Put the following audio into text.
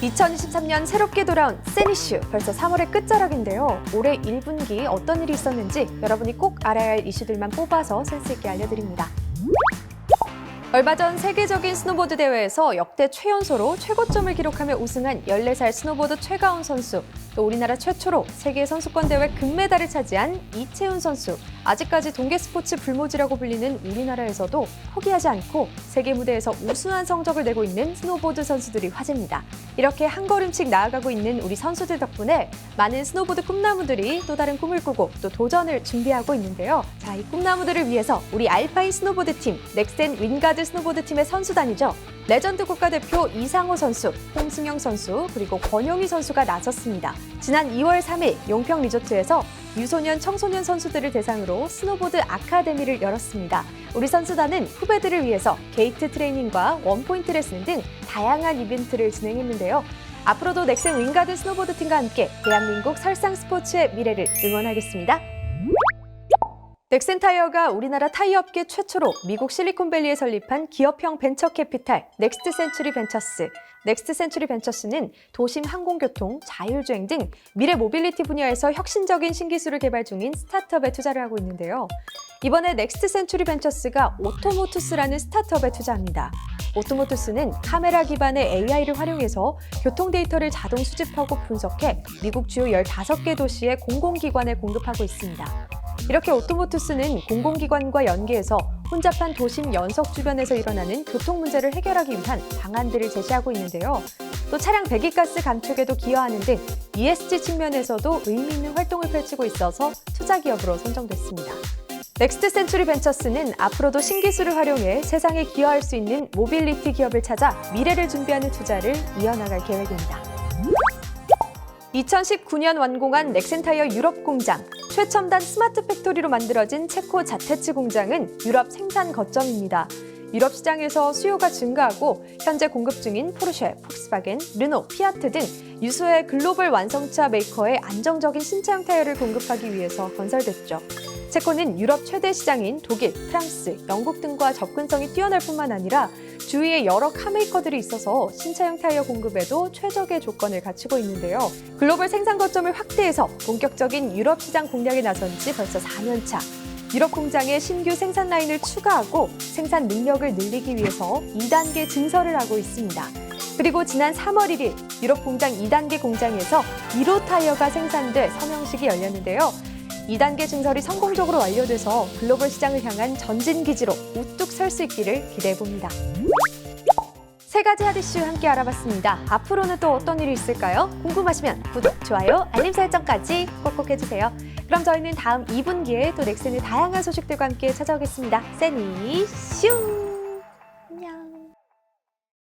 2023년 새롭게 돌아온 세니슈 벌써 3월의 끝자락인데요. 올해 1분기 어떤 일이 있었는지 여러분이 꼭 알아야 할 이슈들만 뽑아서 센스 있게 알려드립니다. 얼마 전 세계적인 스노보드 대회에서 역대 최연소로 최고점을 기록하며 우승한 14살 스노보드 최가운 선수, 또 우리나라 최초로 세계 선수권 대회 금메달을 차지한 이채훈 선수. 아직까지 동계 스포츠 불모지라고 불리는 우리나라에서도 포기하지 않고 세계 무대에서 우수한 성적을 내고 있는 스노보드 선수들이 화제입니다. 이렇게 한 걸음씩 나아가고 있는 우리 선수들 덕분에 많은 스노보드 꿈나무들이 또 다른 꿈을 꾸고 또 도전을 준비하고 있는데요. 자, 이 꿈나무들을 위해서 우리 알파인 스노보드 팀, 넥센 윈가드 스노보드 팀의 선수단이죠. 레전드 국가대표 이상호 선수, 홍승영 선수, 그리고 권용희 선수가 나섰습니다. 지난 2월 3일 용평 리조트에서 유소년, 청소년 선수들을 대상으로 스노보드 아카데미를 열었습니다. 우리 선수단은 후배들을 위해서 게이트 트레이닝과 원포인트 레슨 등 다양한 이벤트를 진행했는데요. 앞으로도 넥센 윙가드 스노보드 팀과 함께 대한민국 설상 스포츠의 미래를 응원하겠습니다. 넥센 타이어가 우리나라 타이어 업계 최초로 미국 실리콘밸리에 설립한 기업형 벤처 캐피탈 넥스트 센츄리 벤처스. 넥스트 센츄리 벤처스는 도심 항공교통, 자율주행 등 미래 모빌리티 분야에서 혁신적인 신기술을 개발 중인 스타트업에 투자를 하고 있는데요. 이번에 넥스트 센츄리 벤처스가 오토모투스라는 스타트업에 투자합니다. 오토모투스는 카메라 기반의 AI를 활용해서 교통 데이터를 자동 수집하고 분석해 미국 주요 15개 도시의 공공기관에 공급하고 있습니다. 이렇게 오토모투스는 공공기관과 연계해서 혼잡한 도심 연석 주변에서 일어나는 교통 문제를 해결하기 위한 방안들을 제시하고 있는데요. 또 차량 배기가스 감축에도 기여하는 등 ESG 측면에서도 의미 있는 활동을 펼치고 있어서 투자 기업으로 선정됐습니다. 넥스트 센츄리 벤처스는 앞으로도 신기술을 활용해 세상에 기여할 수 있는 모빌리티 기업을 찾아 미래를 준비하는 투자를 이어나갈 계획입니다. 2019년 완공한 넥센타이어 유럽 공장. 최첨단 스마트 팩토리로 만들어진 체코 자테츠 공장은 유럽 생산 거점입니다. 유럽 시장에서 수요가 증가하고 현재 공급 중인 포르쉐, 폭스바겐, 르노, 피아트 등 유수의 글로벌 완성차 메이커의 안정적인 신차형 타이어를 공급하기 위해서 건설됐죠. 체코는 유럽 최대 시장인 독일, 프랑스, 영국 등과 접근성이 뛰어날 뿐만 아니라 주위에 여러 카메이커들이 있어서 신차형 타이어 공급에도 최적의 조건을 갖추고 있는데요. 글로벌 생산 거점을 확대해서 본격적인 유럽 시장 공략에 나선 지 벌써 4년 차. 유럽 공장에 신규 생산 라인을 추가하고 생산 능력을 늘리기 위해서 2단계 증설을 하고 있습니다. 그리고 지난 3월 1일 유럽 공장 2단계 공장에서 1호 타이어가 생산돼 서명식이 열렸는데요. 2단계 증설이 성공적으로 완료돼서 글로벌 시장을 향한 전진 기지로 우뚝 설 수 있기를 기대해 봅니다. 세 가지 핫 이슈 함께 알아봤습니다. 앞으로는 또 어떤 일이 있을까요? 궁금하시면 구독, 좋아요, 알림 설정까지 꼭꼭 해주세요. 그럼 저희는 다음 2분기에 또 넥슨의 다양한 소식들과 함께 찾아오겠습니다. 세니 슝!